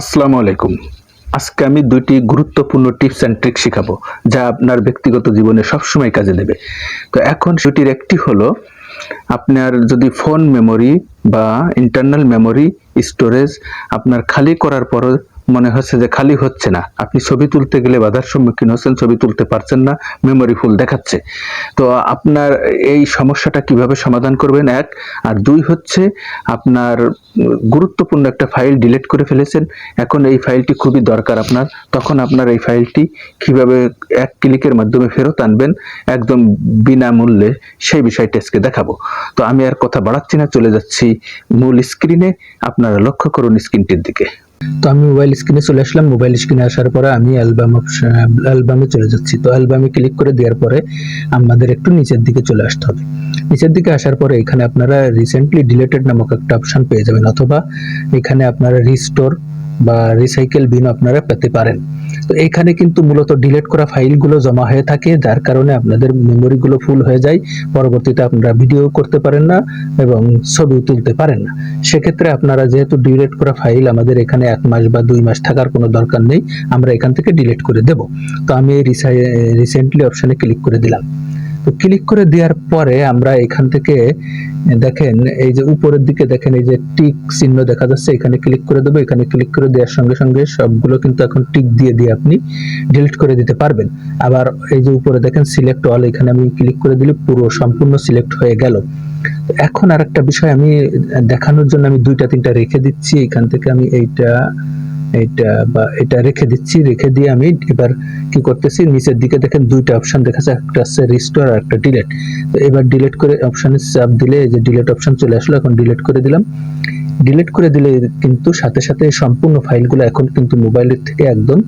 আসসালামু আলাইকুম। আজকে আমি দুইটি গুরুত্বপূর্ণ টিপস অ্যান্ড ট্রিক শেখাবো, যা আপনার ব্যক্তিগত জীবনে সবসময় কাজে দেবে। তো এখন সেটির একটি হলো, আপনার যদি ফোন মেমোরি বা ইন্টারনাল মেমোরি, স্টোরেজ আপনার খালি করার পরও মনে হচ্ছে যে খালি হচ্ছে না। আপনি ছবি তুলতে গেলে বাধার সম্মুখীন হচ্ছেন, ছবি তুলতে পারছেন না মেমোরি ফুল দেখাচ্ছে। তো আপনার এই সমস্যাটা কীভাবে সমাধান করবেন? এক, আর দুই হচ্ছে আপনার গুরুত্বপূর্ণ একটা ফাইল ডিলিট করে ফেলেছেন। এখন এই ফাইলটি খুবই দরকার আপনার। তখন আপনার এই ফাইলটি কীভাবে এক ক্লিকের মাধ্যমে ফেরত আনবেন, একদম বিনামূল্যে সেই বিষয়টা আজকে দেখাবো। তো আমি আর কথা বাড়াচ্ছি না, চলে যাচ্ছি মূল স্ক্রিনে আপনারা লক্ষ্য করুন স্ক্রিনটির দিকে। তো আমি মোবাইল স্ক্রিনে চলে আসলাম। মোবাইল স্ক্রিনে আসার পরে আমি অ্যালবাম অ্যালবামে চলে যাচ্ছি। তো অ্যালবামে ক্লিক করে দেওয়ার পরে আমাদের একটু নিচের দিকে চলে আসতে হবে। নিচের দিকে আসার পরে এখানে আপনারা রিসেন্টলি ডিলেটেড নামক একটা অপশন পেয়ে যাবেন। অথবা এখানে আপনারা রিস্টোর বা রিসাইকেল বিন আপনারা পেতে পারেন। তো এখানে কিন্তু মূলত ডিলিট করা ফাইলগুলো জমা হয়ে থাকে, যার কারণে আপনাদের মেমোরিগুলো ফুল হয়ে যায়। পরবর্তীতে আপনারা ভিডিও করতে পারেন না এবং ছবি তুলতে পারেন না। সেক্ষেত্রে আপনারা যেহেতু ডিলেট করা ফাইল আমাদের এখানে এক মাস বা দুই মাস থাকার কোনো দরকার নেই, আমরা এখান থেকে ডিলিট করে দেব। তো আমি রিসেন্টলি অপশনে ক্লিক করে দিলাম। তো ক্লিক করে দেওয়ার পরে আমরা এখান থেকে, দেখেন, এই যে উপরের দিকে দেখেন, এই যে টিক চিহ্ন দেখা যাচ্ছে, এখানে ক্লিক করে দেবো। এখানে ক্লিক করে দেওয়ার সঙ্গে সঙ্গে সবগুলো কিন্তু এখন টিক দিয়ে দিয়ে আপনি ডিলিট করে দিতে পারবেন। আবার এই যে উপরে দেখেন সিলেক্ট অল এখানে আমি ক্লিক করে দিলে পুরো সম্পূর্ণ সিলেক্ট হয়ে গেল। এখন আর একটা বিষয় আমি দেখানোর জন্য আমি দুইটা তিনটা রেখে দিচ্ছি। এখান থেকে আমি এইটা এইটা বা এটা রেখে দিচ্ছি, রেখে দিয়ে আমি এবার কি করতেছি, নিচের দিকে দেখেন দুইটা অপশন দেখা যাচ্ছে একটা হচ্ছে রিস্টোর আর একটা ডিলেট তো এবার ডিলিট করে অপশনে চাপ দিলে যে ডিলিট অপশন চলে আসলো, এখন ডিলিট করে দিলাম। ডিলিট করে দিলে কিন্তু সাথে সাথে সম্পূর্ণ ফাইলগুলো এখন কিন্তু মোবাইলের থেকে একদম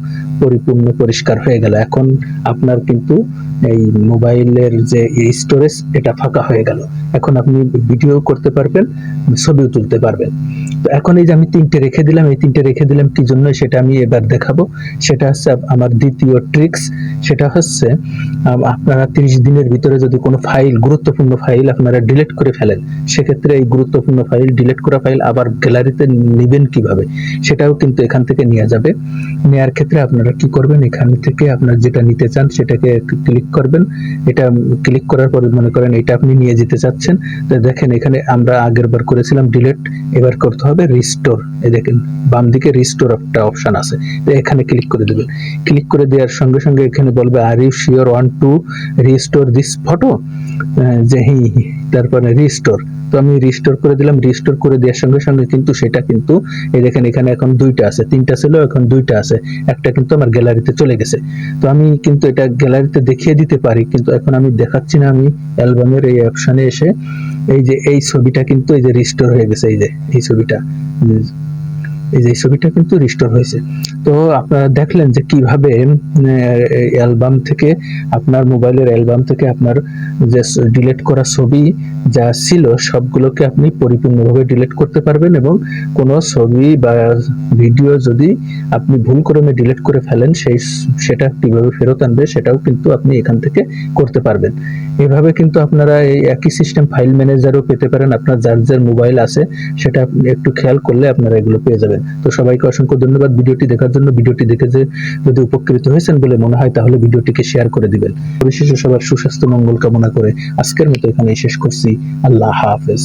পরিপূর্ণ পরিষ্কার হয়ে গেল। এখন আপনার কিন্তু এই মোবাইলের যে স্টোরেজ এটা ফাঁকা হয়ে গেল। এখন আপনি ভিডিও করতে পারবেন, ছবিও তুলতে পারবেন। এখন এই যে আমি তিনটে রেখে দিলাম, এই তিনটে রেখে দিলাম কি জন্য সেটা আমি এবার দেখাবো। সেটা হচ্ছে আমার দ্বিতীয় ট্রিক্স সেটা হচ্ছে আপনারা তিরিশ দিনের ভিতরে যদি কোনো ফাইল গুরুত্বপূর্ণ ফাইল আপনারা ডিলিট করে ফেলেন, সেক্ষেত্রে এই গুরুত্বপূর্ণ ফাইল ডিলিট করা ফাইল আবার গ্যালারিতে নেবেন কীভাবে, সেটাও কিন্তু এখান থেকে নেওয়া যাবে। নেওয়ার ক্ষেত্রে আপনারা কি করবেন, এখান থেকে আপনার যেটা নিতে চান সেটাকে ক্লিক করবেন। এটা ক্লিক করার পরে মনে করেন এটা আপনি নিয়ে যেতে চাচ্ছেন। তো দেখেন এখানে আমরা আগের বার করেছিলাম ডিলিট এবার করতে হবে রিস্টোর এই দেখেন বাম দিকে রিস্টোর একটা অপশন আছে। এখানে ক্লিক করে দেবেন। ক্লিক করে দেওয়ার সঙ্গে সঙ্গে এখানে বলবে are you sure want to restore this photo যে হি তারপরে রিস্টোর তো আমি রিস্টোর করে দিলাম। রিস্টোর করে দেওয়ার সঙ্গে সঙ্গে কিন্তু সেটা কিন্তু, এই দেখেন এখানে এখন দুইটা আছে। তিনটা ছিল, এখন দুইটা আছে। একটা কিন্তু আমার গ্যালারিতে চলে গেছে। তো আমি কিন্তু এটা গ্যালারিতে দেখিয়ে দিতে পারি, কিন্তু এখন আমি দেখাচ্ছি না আমি অ্যালবামের এই অপশনে এসে। এই যে এই ছবিটা কিন্তু এই যে রিস্টোর হয়ে গেছে, এই যে, এই ছবিটা। Is এই যে ছবিটা কিন্তু রিস্টোর হয়েছে। তো আপনারা দেখলেন যে কীভাবে অ্যালবাম থেকে আপনার মোবাইলের অ্যালবাম থেকে আপনার যে ডিলেট করা ছবি যা ছিল, সবগুলোকে আপনি পরিপূর্ণভাবে ডিলেট করতে পারবেন এবং কোনো ছবি বা ভিডিও যদি আপনি ভুল ক্রমে ডিলেট করে ফেলেন, সেই সেটা কীভাবে ফেরত আনবে সেটাও কিন্তু আপনি এখান থেকে করতে পারবেন। এভাবে কিন্তু আপনারা এই একই সিস্টেম ফাইল ম্যানেজারও পেতে পারেন। আপনার যার যার মোবাইল আছে, সেটা একটু খেয়াল করলে আপনারা এগুলো পেয়ে যাবেন। তো সবাইকে অসংখ্য ধন্যবাদ ভিডিওটি দেখার জন্য। ভিডিওটি দেখে যে যদি উপকৃত হয়েছেন বলে মনে হয়, তাহলে ভিডিওটিকে শেয়ার করে দিবেন। পরিশেষে সবার সুস্বাস্থ্য, মঙ্গল কামনা করে আজকের মতো এখানেই শেষ করছি। আল্লাহ হাফেজ।